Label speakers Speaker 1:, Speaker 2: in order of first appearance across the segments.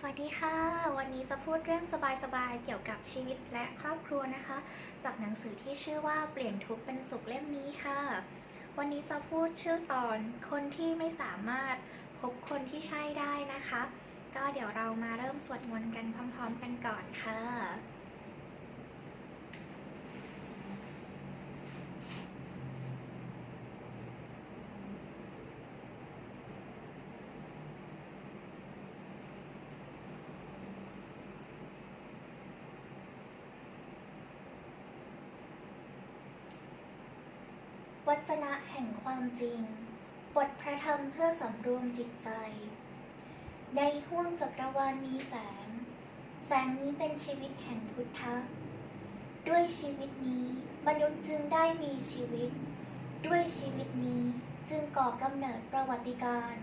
Speaker 1: สวัสดีค่ะ วันนี้จะพูดเรื่องสบายๆ เกี่ยวกับชีวิตและครอบครัวนะคะ จากหนังสือที่ชื่อว่าเปลี่ยนทุกข์เป็นสุขเล่มนี้ค่ะ วันนี้จะพูดชื่อตอนคนที่ไม่สามารถพบคนที่ใช่ได้นะคะ ก็เดี๋ยวเรามาเริ่มสวดมนต์กันพร้อม ๆ กันก่อนค่ะ วัจนะแห่งความจริง บทพระธรรมเพื่อสำรวมจิตใจ ในห้วงจักรวาลมีแสง แสงนี้เป็นชีวิตแห่งพุทธะ ด้วยชีวิตนี้มนุษย์จึงได้มีชีวิต ด้วยชีวิตนี้จึงก่อกำเนิดประวัติการ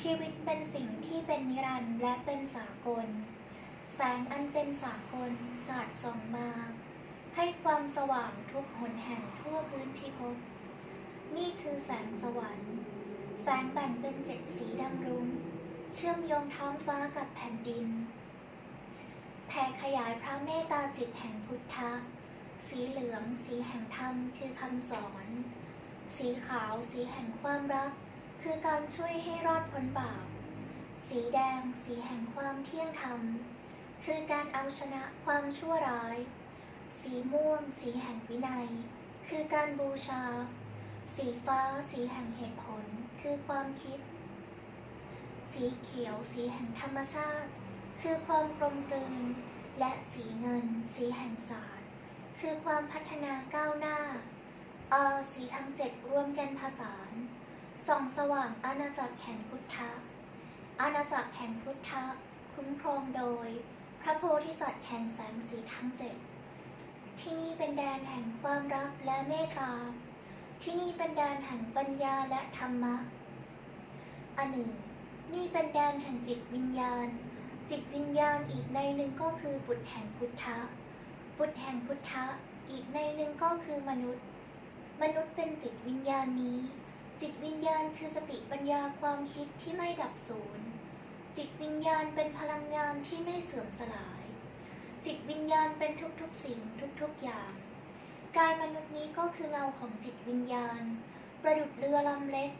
Speaker 1: ชีวิตเป็นสิ่งที่เป็นนิรันดร์และเป็นสากล แสงอันเป็นสากลจาดส่องมาให้ความสว่างทุกหนแห่งทั่วพื้นพิภพ นี่คือแสงสวรรค์ แสงแบ่งเป็นเจ็ดสีดำรุ้ง เชื่อมโยงท้องฟ้ากับแผ่นดิน แผ่ขยายพระเมตตาจิตแห่งพุทธะ สีเหลืองสีแห่งธรรมคือคำสอน สีขาวสีแห่งความรัก คือการช่วยให้รอดพ้นบาป สีแดงสีแห่งความเที่ยงธรรม คือการเอาชนะความชั่วร้าย สีม่วงสีแห่งวินัย คือการบูชา สีฟ้าสีแห่งเหตุผลคือความคิด สีเขียวสีแห่งธรรมชาติ คือความกลมกลืน และสีเงิน สีแห่งศาสตร์ คือความพัฒนาก้าวหน้าอสีทั้งเจ็ดรวมกันผสานส่องสว่างอาณาจักรแห่งพุทธะอาณาจักรแห่งพุทธะคุ้มครองโดย พระโพธิสัตว์แห่งแสงสีทั้งเจ็ดที่นี่เป็นแดนแห่งความรักและเมตตา ที่นี่เป็นแดนแห่งปัญญาและธรรมะ อันหนึ่ง นี่เป็นแดนแห่งจิตวิญญาณ จิตวิญญาณอีกในหนึ่งก็คือบุตรแห่งพุทธะ บุตรแห่งพุทธะอีกในหนึ่งก็คือมนุษย์ มนุษย์เป็นจิตวิญญาณนี้ จิตวิญญาณคือสติปัญญาความคิดที่ไม่ดับสูญ จิตวิญญาณเป็นพลังงานที่ไม่เสื่อมสลาย จิตวิญญาณเป็นทุกๆสิ่งทุกๆอย่าง กายมนุษย์นี้ก็คือเงาของจิตวิญญาณ ประดุดเรือลำเล็ก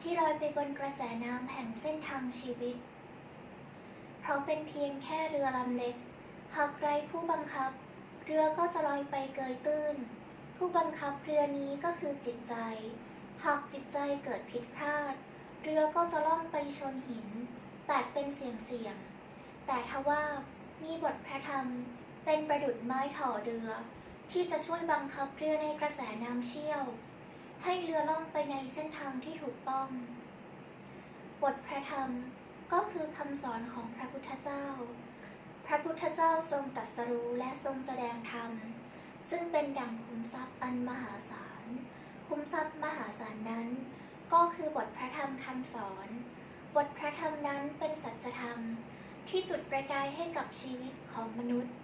Speaker 1: ที่ลอยไปบนกระแสน้ำแห่งเส้นทางชีวิต เพราะเป็นเพียงแค่เรือลำเล็ก หากไร้ผู้บังคับ เรือก็จะลอยไปเกยตื้น ผู้บังคับเรือนี้ก็คือจิตใจ หากจิตใจเกิดผิดพลาด เรือก็จะล่องไปชนหิน แตกเป็นเสียงเสียงแต่ทว่ามีบทพระธรรมเป็นประดุดไม้ถ่อเรือ ที่จะช่วยบังคับเรือในกระแสน้ำเชี่ยว ให้เรือล่องไปในเส้นทางที่ถูกต้อง บทพระธรรมก็คือคำสอนของพระพุทธเจ้า พระพุทธเจ้าทรงตรัสรู้และทรงแสดงธรรม ซึ่งเป็นดั่งขุมทรัพย์อันมหาศาล คุ้มทรัพย์มหาศาลนั้น ก็คือบทพระธรรมคำสอน บทพระธรรมนั้นเป็นสัจธรรมที่จุดประกายให้กับชีวิตของมนุษย์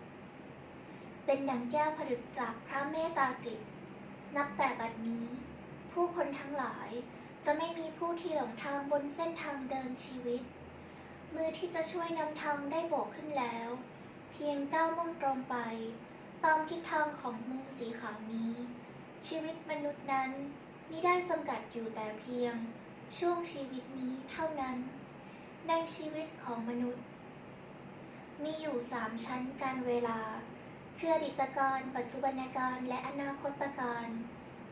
Speaker 1: เป็นดังแก้วผลึกจากพระเมตตาจิต นับแต่บัดนี้ ผู้คนทั้งหลายจะไม่มีผู้ที่หลงทางบนเส้นทางเดินชีวิต มือที่จะช่วยนำทางได้โบกขึ้นแล้ว เพียงก้าวมุ่งตรงไป ตามทิศทางของมือสีขาวนี้ ชีวิตมนุษย์นั้นมิได้จำกัดอยู่แต่เพียง ช่วงชีวิตนี้เท่านั้น ในชีวิตของมนุษย์ มีอยู่สามชั้นการเวลา คืออดีตการปัจจุบันการและอนาคตการ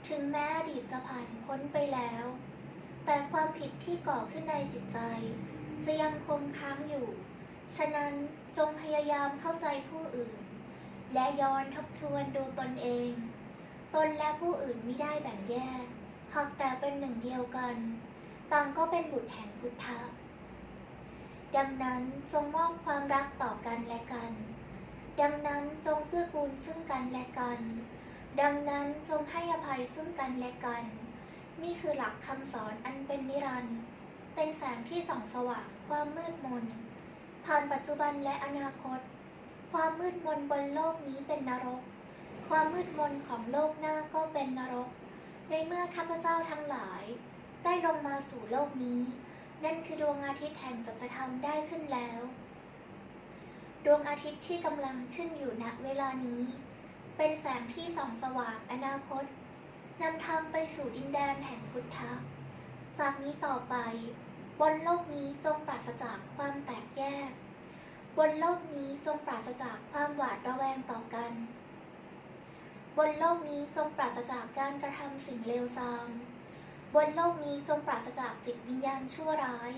Speaker 1: ถึงแม้อดีตจะผ่านพ้นไปแล้ว แต่ความผิดที่ก่อขึ้นในจิตใจ จะยังคงค้างอยู่ ฉะนั้นจงพยายามเข้าใจผู้อื่น และย้อนทบทวนดูตนเอง ตนและผู้อื่นไม่ได้แบ่งแยก หากแต่เป็นหนึ่งเดียวกัน ต่างก็เป็นบุตรแห่งพุทธะดังนั้นจงมอบความรักต่อกันและกัน ดังนั้นจงเกื้อกูลซึ่งกันและกัน ดังนั้นจงให้อภัยซึ่งกันและกัน นี่คือหลักคำสอนอันเป็นนิรันดร์เป็นแสงที่ส่องสว่างความมืดมน ผ่านปัจจุบันและอนาคต ความมืดมนบนโลกนี้เป็นนรก ความมืดมนของโลกหน้าก็เป็นนรก ในเมื่อข้าพเจ้าทั้งหลาย ได้ลงมาสู่โลกนี้ นั่นคือดวงอาทิตย์แห่งสัจธรรมได้ขึ้นแล้ว ดวงอาทิตย์ที่กำลังขึ้นอยู่ณเวลานี้ เป็นแสงที่ส่องสว่างอนาคตนำทางไปสู่ดินแดนแห่งพุทธะ จากนี้ต่อไป บนโลกนี้จงปราศจากความแตกแยก บนโลกนี้จงปราศจากความหวาดระแวงต่อกัน บนโลกนี้จงปราศจากการกระทำสิ่งเลวทราม บนโลกนี้จงปราศจากจิตวิญญาณชั่วร้าย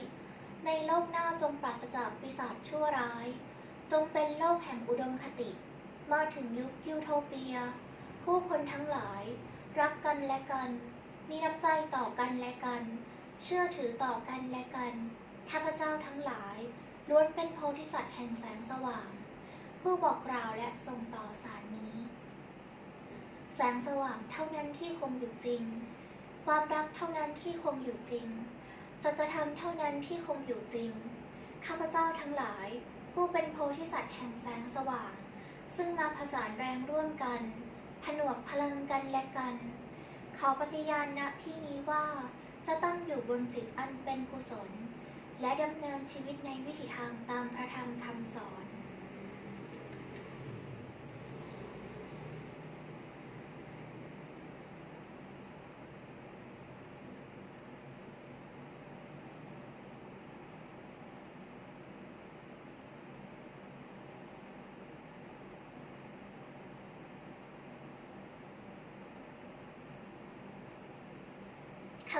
Speaker 1: ในโลกหน้าจงปราศจากปีศาจชั่วร้าย จงเป็นโลกแห่งอุดมคติ มาถึงยุคยูโทเปีย ผู้คนทั้งหลาย รักกันและกัน มีน้ำใจต่อกันและกัน เชื่อถือต่อกันและกันข้าพเจ้าทั้งหลาย ล้วนเป็นโพธิสัตว์แห่งแสงสว่าง ผู้บอกกล่าวและส่งต่อสารนี้ แสงสว่างเท่านั้นที่คงอยู่จริง ความรักเท่านั้นที่คงอยู่จริงสัจธรรมเท่านั้นที่คงอยู่จริงข้าพเจ้าทั้งหลาย ผู้เป็นโพธิสัตว์แห่งแสงสว่าง ซึ่งมาผสานแรงร่วมกัน ผนวกพลังกันและกัน ขอปฏิญาณณที่นี้ว่าจะตั้งอยู่บนจิตอันเป็นกุศล และดำเนินชีวิตในวิถีทางตามพระธรรมคำสอน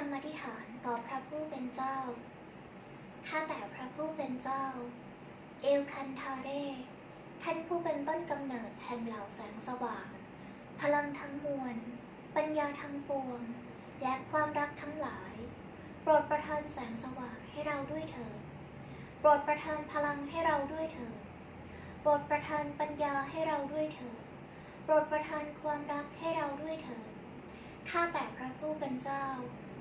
Speaker 1: คำอธิฐานต่อพระผู้เป็นเจ้า ข้าแต่พระผู้เป็นเจ้า เอลคันทาเรท่านผู้เป็นต้นกำเนิดแห่งเหล่าแสงสว่าง พลังทั้งมวล ปัญญาทั้งปวง และความรักทั้งหลาย โปรดประทานแสงสว่างให้เราด้วยเถิด โปรดประทานพลังให้เราด้วยเถิด โปรดประทานปัญญาให้เราด้วยเถิด โปรดประทานความรักให้เราด้วยเถิด ข้าแต่พระผู้เป็นเจ้า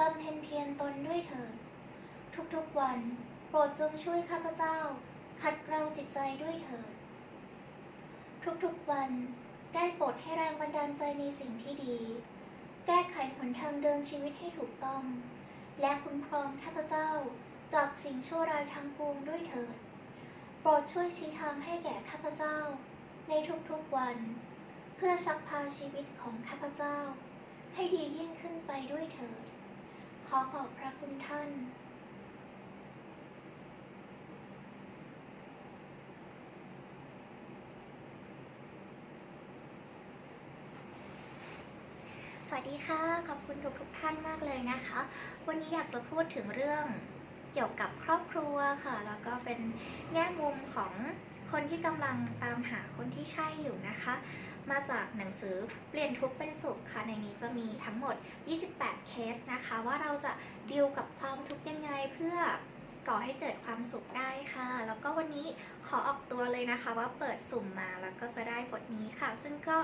Speaker 1: บำเพ็ญเพียรตนด้วยเถิด ทุกๆวัน โปรดจงช่วยข้าพเจ้า ขัดเกลาจิตใจด้วยเถิด ทุกๆวันได้โปรดให้แรงบันดาลใจในสิ่งที่ดี แก้ไขหนทางเดินชีวิตให้ถูกต้อง และคุ้มครองข้าพเจ้าจากสิ่งชั่วร้ายทั้งปวงด้วยเถิด โปรดช่วยชี้ทางให้แก่ข้าพเจ้า ในทุกๆวัน เพื่อชักพาชีวิตของข้าพเจ้า ให้ดียิ่งขึ้นไปด้วยเถิด ขอขอบพระคุณท่าน สวัสดีค่ะ ขอบคุณทุกทุกๆท่านมากเลยนะคะ วันนี้อยากจะพูดถึงเรื่องเกี่ยวกับครอบครัวค่ะ แล้วก็เป็นแง่มุมของ คนที่กำลังตามหาคนที่ใช่อยู่นะคะ มาจากหนังสือเปลี่ยนทุกเป็นสุขค่ะ ในนี้จะมีทั้งหมด 28 เคสนะคะ ว่าเราจะดีลกับความทุกข์ยังไงเพื่อก่อให้เกิดความสุขได้ค่ะ แล้วก็วันนี้ขอออกตัวเลยนะคะว่าเปิดสุ่มมาแล้วก็จะได้บทนี้ค่ะ ซึ่งก็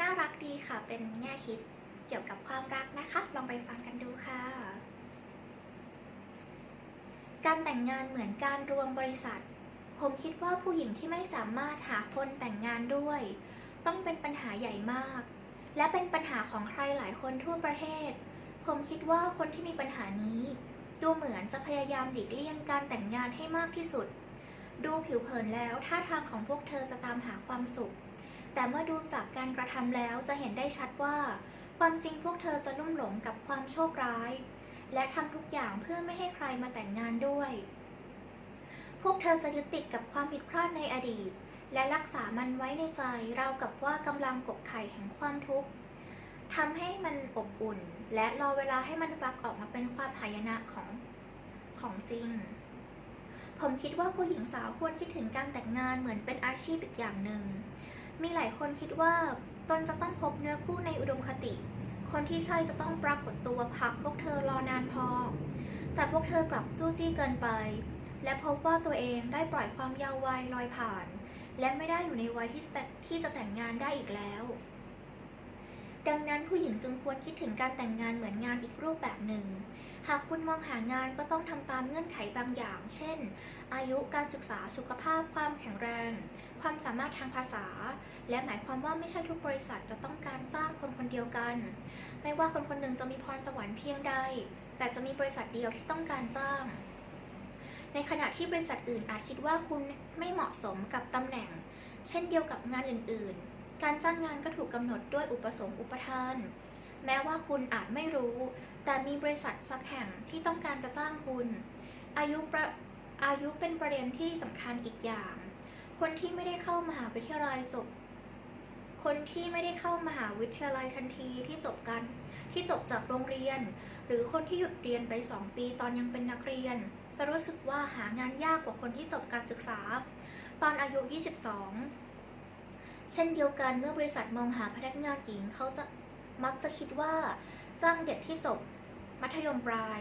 Speaker 1: น่ารักดีค่ะ เป็นแง่คิดเกี่ยวกับความรักนะคะ ลองไปฟังกันดูค่ะ การแต่งงานเหมือนการรวมบริษัท ผมคิดว่าผู้หญิงที่ไม่สามารถหาคนแต่งงานด้วย ต้องเป็นปัญหาใหญ่มาก และเป็นปัญหาของใครหลายคนทั่วประเทศ ผมคิดว่าคนที่มีปัญหานี้ ดูเหมือนจะพยายามหลีกเลี่ยงการแต่งงานให้มากที่สุด ดูผิวเผินแล้วท่าทางของพวกเธอจะตามหาความสุข แต่เมื่อดูจากการกระทำแล้วจะเห็นได้ชัดว่า ความจริงพวกเธอจะลุ่มหลงกับความโชคร้าย และทำทุกอย่างเพื่อไม่ให้ใครมาแต่งงานด้วย พวกเธอจะยึดติดกับความผิดพลาดในอดีต และรักษามันไว้ในใจเรากับว่ากำลังกบไข่แห่งความทุกข์ทำให้มันอบอุ่น และรอเวลาให้มันฟักออกมาเป็นความหายนะของของจริง ผมคิดว่าผู้หญิงสาวควรคิดถึงการแต่งงานเหมือนเป็นอาชีพอีกอย่างหนึ่ง มีหลายคนคิดว่าตนจะต้องพบเนื้อคู่ในอุดมคติ คนที่ใช่จะต้องปรากฏตัวพักพวกเธอรอนานพอ แต่พวกเธอกลับจู้จี้เกินไป และพบว่าตัวเองได้ปล่อยความยาววัยลอยผ่าน และไม่ได้อยู่ในวัยที่จะที่จะแต่งงานได้อีกแล้ว ดังนั้นผู้หญิงจึงควรคิดถึงการแต่งงานเหมือนงานอีกรูปแบบหนึ่ง หากคุณมองหางานก็ต้องทำตามเงื่อนไขบางอย่าง เช่น อายุการศึกษาสุขภาพความแข็งแรง ความสามารถทางภาษา และหมายความว่าไม่ใช่ทุกบริษัทจะต้องการจ้างคนคนเดียวกัน ไม่ว่าคนคนหนึ่งจะมีพรสวรรค์เพียงใด แต่จะมีบริษัทเดียวที่ต้องการจ้าง ในขณะที่บริษัทอื่นอาจคิดว่าคุณไม่เหมาะสมกับตำแหน่ง เช่นเดียวกับงานอื่น ๆ การจ้างงานก็ถูกกำหนดด้วยอุปสงค์อุปทาน แม้ว่าคุณอาจไม่รู้ แต่มีบริษัทสักแห่งที่ต้องการจะจ้างคุณ อายุประอายุเป็นประเด็นที่สำคัญอีกอย่าง คนที่ไม่ได้เข้ามหาวิทยาลัยจบ คนที่ไม่ได้เข้ามหาวิทยาลัยทันทีที่จบกันที่จบจากโรงเรียน หรือคนที่หยุดเรียนไป 2 ปีตอนยังเป็นนักเรียน จะรู้สึกว่าหางานยากกว่าคนที่จบการศึกษา ตอนอายุ 22 เช่นเดียวกันเมื่อบริษัทมองหาพนักงานหญิงเขาจะมักจะคิดว่าจ้างเด็กที่จบมัธยมปลาย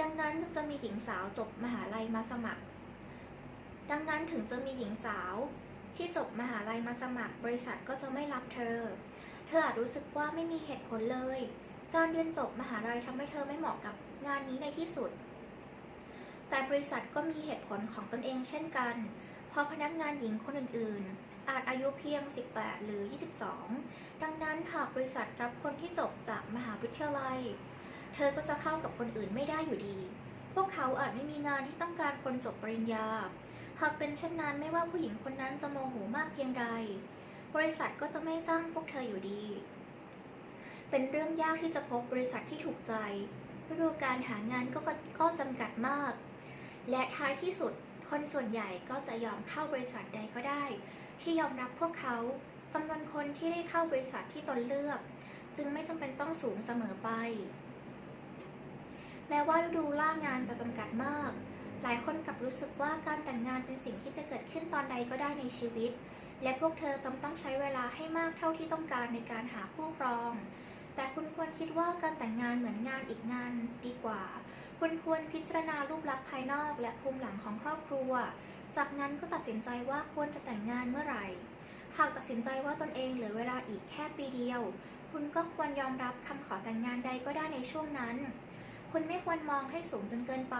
Speaker 1: ดังนั้นจึงจะมีหญิงสาวจบมหาลัยมาสมัคร ดังนั้นถึงจะมีหญิงสาวที่จบมหาลัยมาสมัคร บริษัทก็จะไม่รับเธอ เธออาจรู้สึกว่าไม่มีเหตุผลเลย การเรียนจบมหาลัยทำให้เธอไม่เหมาะกับงานนี้ในที่สุด แต่บริษัทก็มีเหตุผลของตนเองเช่นกัน เพราะพนักงานหญิงคนอื่นๆ อาจอายุเพียง 18 หรือ 22 ดังนั้นหากบริษัทรับคนที่จบจากมหาวิทยาลัย เธอก็จะเข้ากับคนอื่นไม่ได้อยู่ดี พวกเขาอาจไม่มีงานที่ต้องการคนจบปริญญา หากเป็นเช่นนั้นไม่ว่าผู้หญิงคนนั้นจะโมโหมากเพียงใด บริษัทก็จะไม่จ้างพวกเธออยู่ดี เป็นเรื่องยากที่จะพบบริษัทที่ถูกใจฤดูการหางานก็ก็ก็จำกัดมาก และท้ายที่สุดคนส่วนใหญ่ก็จะยอมเข้าบริษัทใดก็ได้ ที่ยอมรับพวกเขาจำนวนคนที่ได้เข้าบริษัทที่ตนเลือก จึงไม่จำเป็นต้องสูงเสมอไป แม้ว่าฤดูล่างานจะจำกัดมาก หลายคนกลับรู้สึกว่าการแต่งงานเป็นสิ่งที่จะเกิดขึ้นตอนใดก็ได้ในชีวิต และพวกเธอจำต้องใช้เวลาให้มากเท่าที่ต้องการในการหาคู่ครอง แต่คุณควรคิดว่าการแต่งงานเหมือนงานอีกงานดีกว่า คุณควรพิจารณารูปลักษณ์ภายนอกและภูมิหลังของครอบครัว จากนั้นก็ตัดสินใจว่าควรจะแต่งงานเมื่อไหร่ หากตัดสินใจว่าตนเองเหลือเวลาอีกแค่ปีเดียว คุณก็ควรยอมรับคำขอแต่งงานใดก็ได้ในช่วงนั้น คุณไม่ควรมองให้สูงจนเกินไป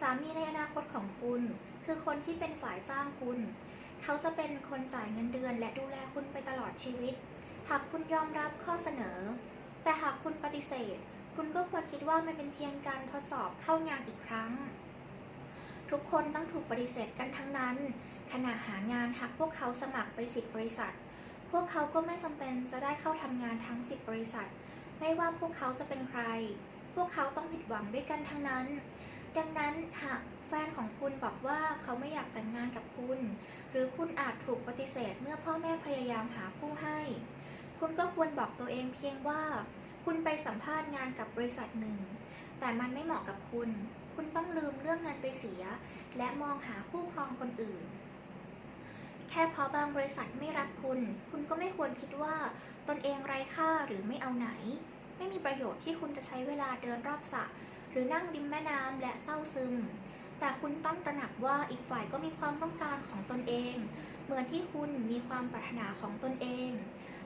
Speaker 1: สามีในอนาคตของคุณ คือคนที่เป็นฝ่ายจ้างคุณ เขาจะเป็นคนจ่ายเงินเดือน และดูแลคุณไปตลอดชีวิต หากคุณยอมรับข้อเสนอ แต่หากคุณปฏิเสธ คุณก็ควรคิดว่ามันเป็นเพียงการทดสอบเข้างานอีกครั้ง ทุกคนต้องถูกปฏิเสธกันทั้งนั้น ขณะหางานหากพวกเขาสมัครไปสิบบริษัท พวกเขาก็ไม่จำเป็นจะได้เข้าทำงานทั้งสิบบริษัท ไม่ว่าพวกเขาจะเป็นใคร พวกเขาต้องผิดหวังด้วยกันทั้งนั้น ดังนั้นหากแฟนของคุณบอกว่าเขาไม่อยากแต่งงานกับคุณ หรือคุณอาจถูกปฏิเสธเมื่อพ่อแม่พยายามหาคู่ให้ คุณก็ควรบอกตัวเองเพียงว่า คุณไปสัมภาษณ์งานกับบริษัทหนึ่ง แต่มันไม่เหมาะกับคุณ คุณต้องลืมเรื่องนั้นไปเสีย และมองหาคู่ครองคนอื่น แค่เพราะบางบริษัทไม่รับคุณ คุณก็ไม่ควรคิดว่าตนเองไร้ค่าหรือไม่เอาไหน ไม่มีประโยชน์ที่คุณจะใช้เวลาเดินรอบสระหรือนั่งริมแม่น้ำและเศร้าซึม แต่คุณต้องตระหนักว่าอีกฝ่ายก็มีความต้องการของตนเอง เหมือนที่คุณมีความปรารถนาของตนเอง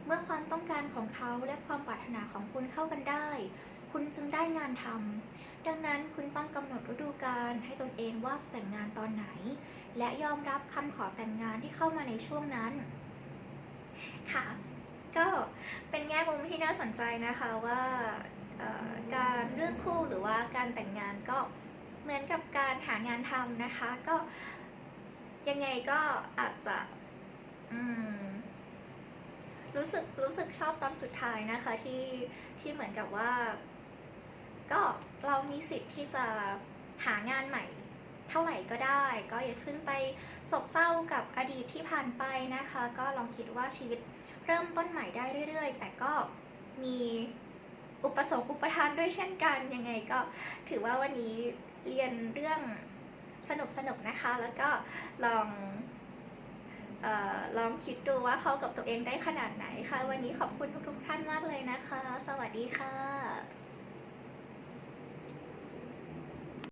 Speaker 1: เมื่อความต้องการของเขาและความปรารถนาของคุณเข้ากันได้ คุณจึงได้งานทำดังนั้นคุณต้องกำหนดฤดูกาลให้ตนเองว่าจะแต่งงานตอนไหน และยอมรับคำขอแต่งงานที่เข้ามาในช่วงนั้น ค่ะ ก็เป็นแง่มุมที่น่าสนใจนะคะว่าการเลือกคู่หรือว่าการ
Speaker 2: การแต่งงานก็เหมือนกับการหางานทำนะคะ ก็ยังไงก็อาจจะ อืม รู้สึกรู้สึกชอบตอนสุดท้ายนะคะที่ที่เหมือนกับว่า ก็เรามีสิทธิ์ที่จะหางานใหม่เท่าไหร่ก็ได้ ก็อย่าเพิ่งไปโศกเศร้ากับอดีตที่ผ่านไปนะคะ ก็ลองคิดว่าชีวิตเริ่มต้นใหม่ได้เรื่อย ๆ แต่ก็มีอุปสงค์อุปทานด้วยเช่นกันยังไงก็ถือว่าวันนี้เรียนเรื่องสนุกๆนะคะ แล้วก็ลอง ลองคิดดูว่าเข้ากับตัวเองได้ขนาดไหนค่ะ วันนี้ขอบคุณทุกๆท่านมากเลยนะคะ สวัสดีค่ะ